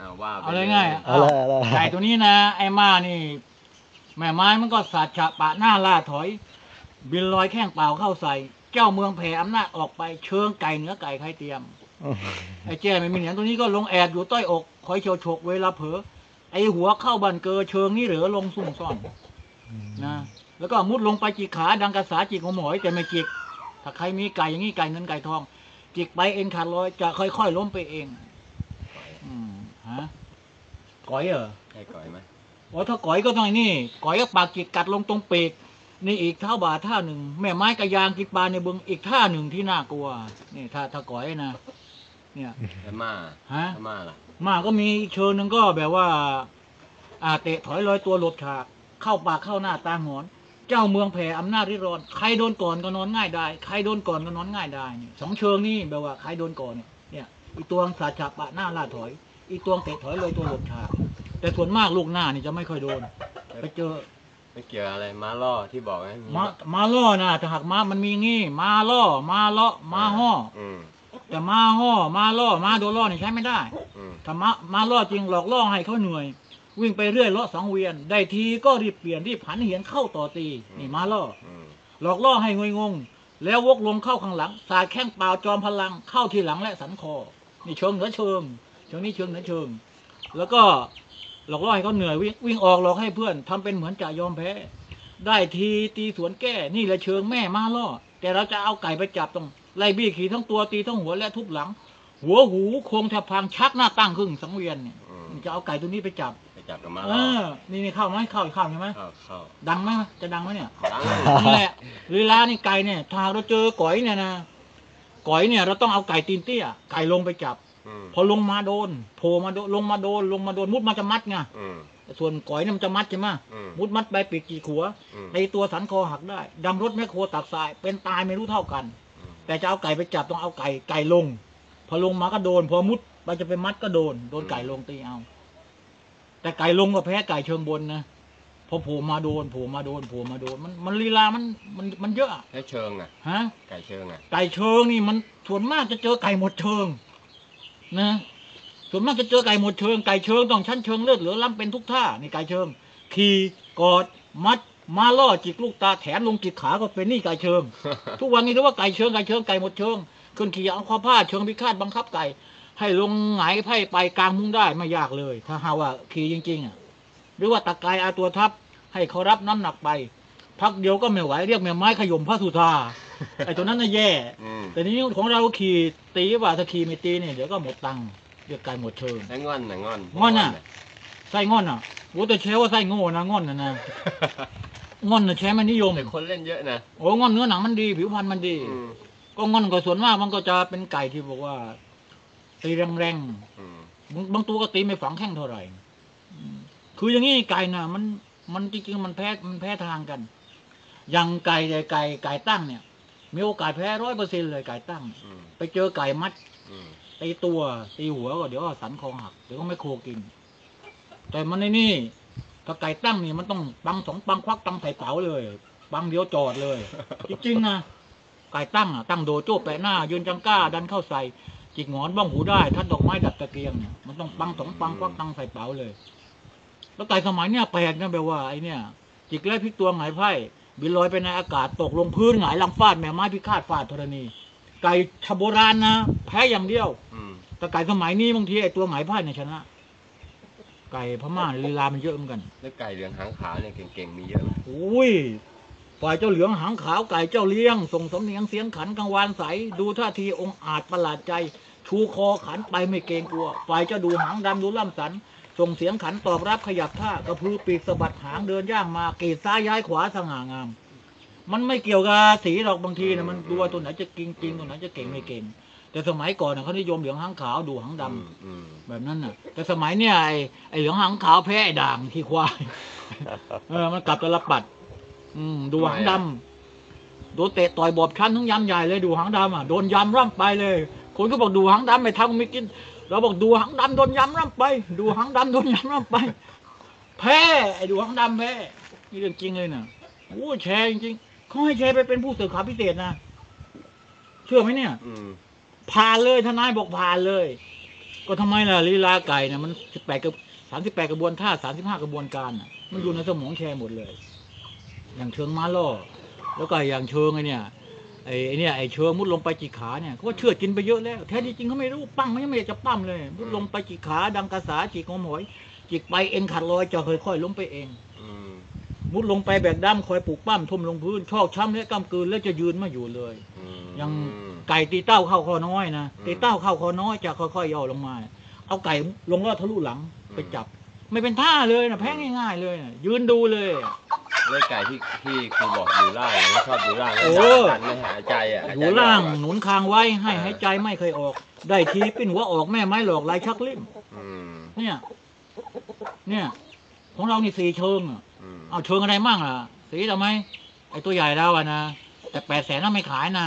อ่าว่าไปเอาเลยง่ายเอาเลยเอาเลยไก่ตัวนี้นะ ไอ้มานี่ แม่ไม้มันก็สัตว์ฉะปะหน้าล่าถอย บินลอยแข้งเปล่าเข้าใส่ เจ้าเมืองแผ่อำนาจออกไปเชิงไก่เหนือไก่ใครเตรียม ไอ้แจ้ไม่มีเหนียงตัวนี้ก็ลงแอดอยู่ใต้อก คอยโฉกฉกเวลาเผลอไอ้หัวเข้าบันเกอเชิงนี่เหลือลงซุ่มซ่อนนะแล้วก็มุดลงไปจิกขาดังกระสาจิกของหมอยแต่ไม่จิก ถ้าใครมีไก่อย่างนี้ไก่เงินไก่ทอง จิกไปเอ็นขาดลอยจะค่อยๆล้มไปเอง อืม ฮะก๋อยเหรอใช่ก่อยไหมโอ้ถ้าก๋อยก็ต้องไอ้นี่ก๋อยก็ปากจิกกัดลงตรงปีกนี่อีกเท่าบาท่าหนึ่งแม่ไม้กระยางกินปลาในบึงอีกท่าหนึ่งที่น่ากลัว นี่ถ้าถ้าก๋อยนะ เนี่ย แล้วมาฮะ แล้วมาล่ะมาก็มีอีกเชิญหนึ่งก็แบบว่าอ่าเตะถอยลอยตัวหลบฉากเข้าปากเข้าหน้าตาหงอน เจ้าเมืองแผ่อำนาจริดรอนใครโดนก่อนก็นอนง่ายได้ใครโดนก่อนก็นอนง่ายได้นี่สองเชิงนี่แบบว่าใครโดนก่อนเนี่ยเนี่ยอีตวงสาดฉาปะหน้าล่าถอย อีตวงเตะถอยลอยตัวหลบฉากแต่ส่วนมากลูกหน้านี่จะไม่ค่อยโดน ไปเจอไม่เกี่ยวอะไรมาล่อที่บอกไงมามาล่อนะถ้าหากมามันมีงี้มาล่อมาเลาะมาห่ออืมแต่มาห่อมาล่อมาโดนล่อนี่ใช้ไม่ได้อืมถ้ามามาล่อจริงหลอกล่อให้เขาเหนื่อย วิ่งไปเรื่อยเลาะสังเวียน ได้ทีก็รีบเปลี่ยนรีบผันเหียนเข้าต่อตีนี่มาล่ออืมหลอกล่อให้งวยงง แล้ววกลงเข้าข้างหลัง สาดแข้งเปล่าจอมพลังเข้าที่หลังและสันคอ นี่เชิงเหนือเชิง เชิงนี้เชิงเหนือเชิง แล้วก็หลอกล่อให้เขาเหนื่อยวิ่งวิ่งออกหลอกให้เพื่อนทำเป็นเหมือนจะยอมแพ้ ได้ทีตีสวนแก้นี่แหละเชิงแม่มาล่อ แต่เราจะเอาไก่ไปจับตรงไล่บี้ขี่ทั้งตัวตีทั้งหัวและทุบหลัง หัวหูโครงแทบพังชักหน้าตั้งครึ่งสังเวียนเนี่ยอืมจะเอาไก่ตัวนี้ไปจับไปจับกับมาเอล่ออนี่นี่เข้าไหมเข้าเข้าใช่ไหมเข้าเข้าดังไหมจะดังไหมเนี่ยดังนั่นแหละลีลานี่ไก่เนี่ยถ้าเราเจอก๋อยเนี่ยนะก๋อยเนี่ยเราต้องเอาไก่ตีนเตี้ยไก่ลงไปจับอืม พอลงมาโดนโผล่มาโดนลงมาโดนลงมาโดนมุดมาจะมัดไงอืมส่วนก๋อยเนี่ยมันจะมัดใช่ไหมอืมมุดมัดไปปีกกี่ขัวอืมในตัวสันคอหักได้ดำรถแม่โครตักทราย เป็นตายไม่รู้เท่ากันอืมแต่จะเอาไก่ไปจับต้องเอาไก่ไก่ลง พอลงมาก็โดน พอมุดไปจะไปมัดก็โดน โดนไก่ลงตีเอา แต่ไก่ลงก็แพ้ไก่เชิงบนนะพอโผล่มาโดนโผล่มาโดนโผล่มาโดน มันมันลีลามันมันมันเยอะอะแล้วเชิงอะฮะไก่เชิงอะไก่เชิงนี่มันส่วนมากจะเจอไก่หมดเชิง นะส่วนมากจะเจอไก่หมดเชิงไก่เชิงต้องชั้นเชิงเลือดเหลือล้ำเป็นทุกท่านี่ไก่เชิงขี่กอดมัดมาล่อจิกลูกตาแถมลงจิกขาก็เป็นนี่ไก่เชิง ทุกวันนี้เรียกว่าไก่เชิงไก่เชิงไก่หมดเชิงขึ้นขี่เอาข้อผ้าเชิงพิฆาตบังคับไก่ ให้ลงหงายไพ่ไปกลางมุ้งได้ไม่ยากเลย ถ้าหาว่าขี่จริงๆอะหรือว่าตะกายอาตัวทับให้เขารับน้ำหนักไป พักเดียวก็ไม่ไหวเรียกแม่ไม้ขย่มพระสุธาไอ้ตัวนั้นน่ะแย่ อืมแต่นี้ของเราขี่ตีว่าถ้าขี่ไม่ตีเนี่ยเดี๋ยวก็หมดตังค์เรียกไก่หมดเชิง แล้วงอนน่ะงอนงอนน่ะ ไส้งอนอะโอ้แต่แชร์ว่าไส้โง่นะงอนนะนะงอนน่ะแชร์มันนิยมแต่คนเล่นเยอะนะโอ้งอนเนื้อหนังมันดี ผิวพรรณมันดี อืมก็งอนก็ส่วนมากมันก็จะเป็นไก่ที่บอกว่าตีแรงอืมๆบางบางตัวก็ตีไม่ฝังแข้งเท่าไหร่อืมคืออย่างนี้ไก่น่ะ มันมันจริงๆมันแพ้มันแพ้ทางกันอ ย่างไก่ไก่ไก่ไก่ตั้งเนี่ย มีโอกาสแพ้ร้อยเปอร์เซ็นเลยไก่ตั้งอืมไปเจอไก่มัดอืมตีตัว ตีหัวก็เดี๋ยวก็สันคอหักเดี๋ยวก็ไม่โคกิน แต่มันในนี่ถ้าไก่ตั้งนี่มันต้องปังสองปังควักตังใส่เป๋าเลยปังเดียวจอดเลย จริงๆนะไก่ตั้งอะตั้งโดโจ้แปะหน้า ยืนจังก้า ดันเข้าใส่จิกหงอนบ้องหูได้ทัดดอกไม้ดับตะเกียงเนี่ยมันต้องปังสองปังควักตังใส่เป๋าเลย แล้วไก่สมัยเนี้ยแปลกนะแบบว่าไอเนี่ยจิกแรกพลิกตัวหงายไพ่ บินลอยไปในอากาศตกลงพื้นหงายหลังฟาดแม่ไม้พิฆาตฟาดธรณี ไก่ชาวโบราณนะแพ้อย่างเดียวอืมแต่ไก่สมัยนี้บางทีไอ้ตัวหงายไพ่เนี่ยชนะ ไก่พม่าลีลามันเยอะเหมือนกันแล้วไก่เหลืองหางขาวเนี่ยเก่งๆมีเยอะไหมอุ้ยฝ่ายเจ้าเหลืองหางขาวไก่เจ้าเลี้ยง ส่งสำเนียงเสียงขันกังวานใส ดูท่าทีองค์อาจประหลาดใจ ชูคอขันไปไม่เกรงกลัว ฝ่ายเจ้าดูหางดำดูล่ำสัน ส่งเสียงขันตอบรับขยับท่ากระพือปีกสะบัดหางเดินย่างมากีดซ้ายย้ายขวาสง่างาม มันไม่เกี่ยวกับสีหรอกบางทีนะมันดูว่าตัวไหนจะกิงจริงตัวไหนจะเก่งไม่เก่ง แต่สมัยก่อนนะเขานิยมเหลืองหางขาวดูหางดำอืมอืมแบบนั้นน่ะ แต่สมัยเนี่ยไอ้ไอ้เหลืองหางขาวแพ้ไอ้ด่างขี้ควายเออมันกลับตลปัด อืม ดูหางดำโดนเตะต่อยบอบชั้นทั้งยำใหญ่เลยดูหางดำอะโดนยำร่ำไปเลย คนก็บอกดูหางดำไม่ทำไม่กิน เราบอกดูหางดำโดนยำร่ำไป ดูหางดำโดนยำร่ำไป แพ้ไอ้ดูหางดำแพ้นี่เรื่องจริงเลยน่ะโอ้แชร์จริงๆเขาให้แชร์ไปเป็นผู้สื่อข่าวพิเศษนะเชื่อไหมเนี่ยอืมผ่านเลยทนายบอกผ่านเลย ก็ทำไมล่ะลีลาไก่เนี่ยมันสิบแปดกับสามสิบแปดกระบวนท่าสามสิบห้ากระบวนการน่ะ มันอยู่ในสมองแชร์หมดเลย อย่างเชิงม้าล่อ แล้วก็อย่างเชิงไอ้เนี่ย ไอ้ไอ้เนี่ยไอ้เชิงมุดลงไปจีขาเนี่ยเขาก็เชื่อดกินไปเยอะแล้ว แท้ที่จริงเขาไม่รู้ปั้งมันยังไม่อยากจะปั้มเลย มุดลงไปจีขาดังกระสาจีกงมหอยจิกไปเอ็นขาดลอยจะค่อยๆล้มไปเองอืมมุดลงไปแบกด้ามคอยปลูกปั้มทุ่มลงพื้นชอกช้ำและกำกืนแล้วจะยืนไม่อยู่เลยอืมยังไก่ตีเต้าเข้าคอน้อยนะอืมตีเต้าเข้าคอน้อยจะค่อยๆย่อลงมา เอาไก่ลงลอดทะลุหลังอืมไปจับ ไม่เป็นท่าเลยนะแพ้ง่ายๆเลยนะยืนดูเลยแล้วไก่ที่ที่ครูบอกอยู่ล่างเนี่ยชอบอยู่ล่างโอ้ดันไม่หายใจอะอยู่ล่างหายใจไม่ออกหนุนคางไว้ให้เออหายใจไม่เคยออก ได้ทีปิ้นหัวออกแม่ไม้หลอกลายชักลิ้มอืมเนี่ย เนี่ย ของเรานี่สีเชิงอะอืมเอาเชิงอะไรมั่งล่ะ สีทำไมไอตัวใหญ่แล้วอะนะแต่แปดแสนน่าไม่ขายนะ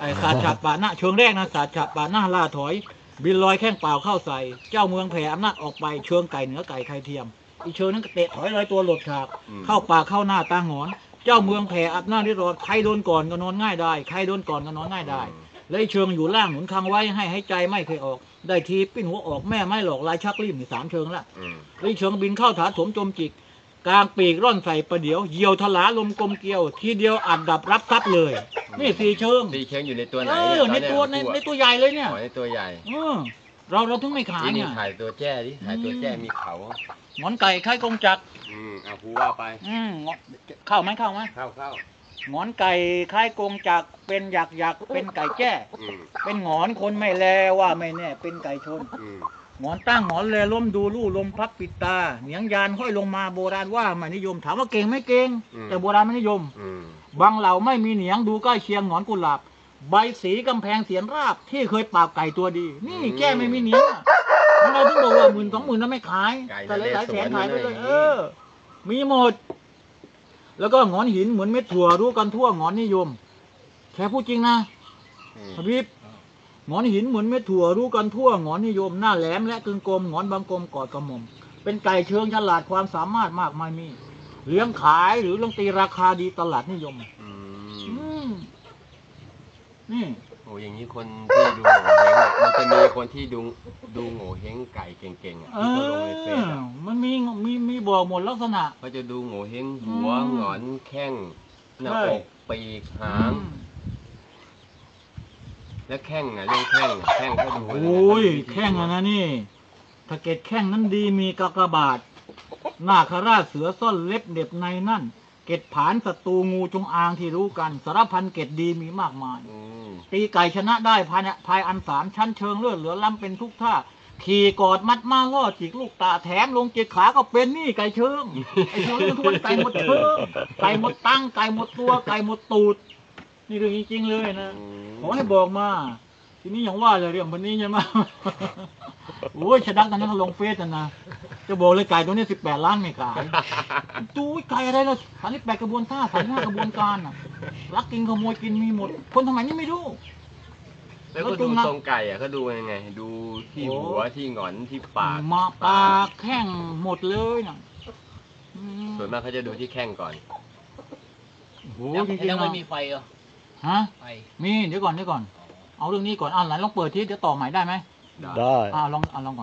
ไอสาดฉับปาหน้าเชิงแรกนะสาดฉับปาหน้าล่าถอย บินลอยแข้งเปล่าเข้าใส่ เจ้าเมืองแผ่อำนาจออกไปเชิงไก่เหนือไก่ไข่เทียม อีเชิงนั้นก็เตะถอยลอยตัวหลดฉากอืมเข้าปากเข้าหน้าตาหงอน เจ้าเมืองแผ่อำนาจริรอดใครโดนก่อนก็นอนง่ายได้ใครโดนก่อนก็นอนง่ายได้และไอ้เชิงอยู่ล่างหนุนคางไว้ให้หายใจไม่เคยออก ได้ทีปิ้นหัวออกแม่ไม่หลอกลายชักรีบนี่สามเชิงละอืมไอ้เชิงบินเข้าถาโถมจมจิก กลางปีกร่อนใส่ประเดี๋ยวเหยี่ยวทลาลมกลมเกลียว ทีเดียวอัดดับรับทรัพย์เลย นี่สี่เชิงตีเค้งอยู่ในตัวไหนเอเนี่ยอในตัวในครูในอะตัวใหญ่เลยเนี่ยอ๋อในตัวใหญ่เออเราเราถึงไม่ขายนี่นี่เนี่ยถ่ายตัวแจ้ดิถ่ายตัวแจ้มีเขาหงอนไก่ไข่กงจักรอืมเอาครูว่าไปอืมงอนเข้าไหมเข้าไหมเข้าเข้าหงอนไก่ไข่กงจักรเป็นหยักหยักเป็นไก่แจ้ อืมเป็นหงอนคนไม่แลว่าไม่แน่เป็นไก่ชน อืมห งอนตั้งหงอนแลล้มดูลู่ลมพับปิดตา เหนียงยานห้อยลงมาโบราณว่าไม่นิยม ถามว่าเก่งไหม่เก่งแต่โบราณไม่นิยม อืม บางเหล่าไม่มีเหนียงดูใกล้เคียงหงอนกุหลาบ ใบสีกำแพงเสียนราบ ที่เคยปราบไก่ตัวดี นี่แก้ไม่มีเหนียงอะเราถึงบอกว่าหมื่นสองหมื่นนั้นไม่ขายไก่แต่หลายๆแสนขายไปเลยนเออ มีหมด แล้วก็หงอนหินเหมือนเม็ดถั่วรู้กันทั่วหงอนนิยมแค่พูดจริงนะอืมพบิบ หงอนหินเหมือนเม็ดถั่วรู้กันทั่วหงอนนิยมหน้าแหลมและกึ่งกลมหงอนบางกลมกอดกระหม่อมเป็นไก่เชิงฉลาดความสามารถมากมายมีเลี้ยงขายหรือเลี้ยงตีราคาดีตลาดนิยมอือืมมนี่โอ้อย่างนี้คนที่ดูโง่เฮงอะมันจะมีคนที่ดูดูโง่เฮงไก่เก่งๆอะเอที่เขาลงในเฟซออะมันมีมีมีบอกหมดลักษณะ เขาจะดูโง่เฮงหัวอืมหงอนแข้งหน้าใช่ อกปีกหาง อืม แล้วแข้งอะเรื่องแข้งอะแข้งเขาดูะไรนะโอ้ยเขาดูวิธีแข้งอะนะนี่ถ้าเกตแข้งนั้นดีมีกากบาทหน้าคาราชเสือซ่อนเล็บเด็บในนั่น เกตผานศัตรูงูจงอางที่รู้กัน สารพันเกตดีมีมากมาย อืมตีไก่ชนะได้ภายในภายอันสามชั้นเชิงเลือดเหลือล้ำเป็นทุกท่า ขี่กอดมัดมาล่อจิกลูกตาแถมลงจิกขาก็เป็นนี่ไก่เชิงไอ้เชิงนี่ทุกคนไก่หมดเชิงไก่หมดตั้งไก่หมดตัวไก่หมดตูด นี่เรื่องจริงๆเลยนะ อืม ขอให้บอกมา ทีนี้อย่างว่าเลยเรื่องพันนี้ใช่ไหมโอ้ยชะดักตอนนั้นเขาลงเฟซนะนะจะบอกเลยไก่ตัวนี้สิบแปดล้านไม่ขายดูไก่อะไรล่ะสามสิบแปดกระบวนท่าสามห้ากระบวนการน่ะลักกินขโมยกินมีหมด คนทำไมนี่ไม่รู้แล้วก็แล้วจุดูงนะทรงไก่อะเขาดูยังไง ดูที่โอ้หัวที่หงอนที่ปากมาปลาแข้งหมดเลยนะอืมส่วนมากเขาจะดูที่แข้งก่อนโอ้โหแล้วจริงแล้วๆไม่นะมีไฟเหรอ ฮะไฟมีเดี๋ยวก่อนเดี๋ยวก่อน เอาเรื่องนี้ก่อนอ่านไหนลองเปิดที่เดี๋ยวต่อใหม่ได้ไหมได้ได้อ่าลองอ่าลองก่อน